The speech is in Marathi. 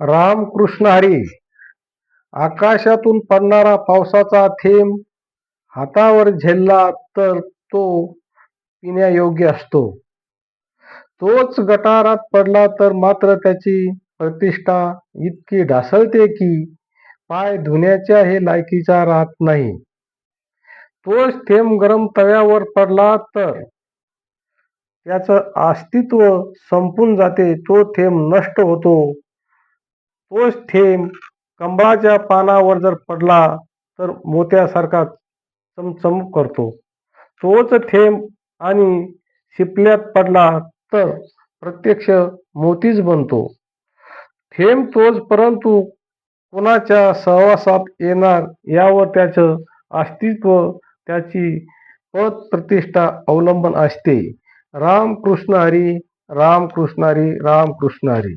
राम कृष्ण हरी. आकाशातून पडणारा पावसाचा थेंब हातावर झेलला तर तो पिण्यायोग्य असतो. तोच गटारात पडला तर मात्र त्याची प्रतिष्ठा इतकी ढासळते की पाय धुण्याच्या हे लायकीचा राहत नाही. तोच थेंब गरम तव्यावर पडला तर त्याचं अस्तित्व संपून जाते. तो थेंब नष्ट होतो. तोच थेंब कमळाच्या पानावर जर पडला तर मोत्यासारखा चमचम करतो. तोच थेंब आणि शिपल्यात पडला तर प्रत्यक्ष मोतीच बनतो. थेंब तोच परंतु कुणाच्या सहवासात येणार यावर त्याचं अस्तित्व त्याची पद प्रतिष्ठा अवलंबून असते. राम कृष्ण हरी राम कृष्ण हरी राम कृष्ण हरी.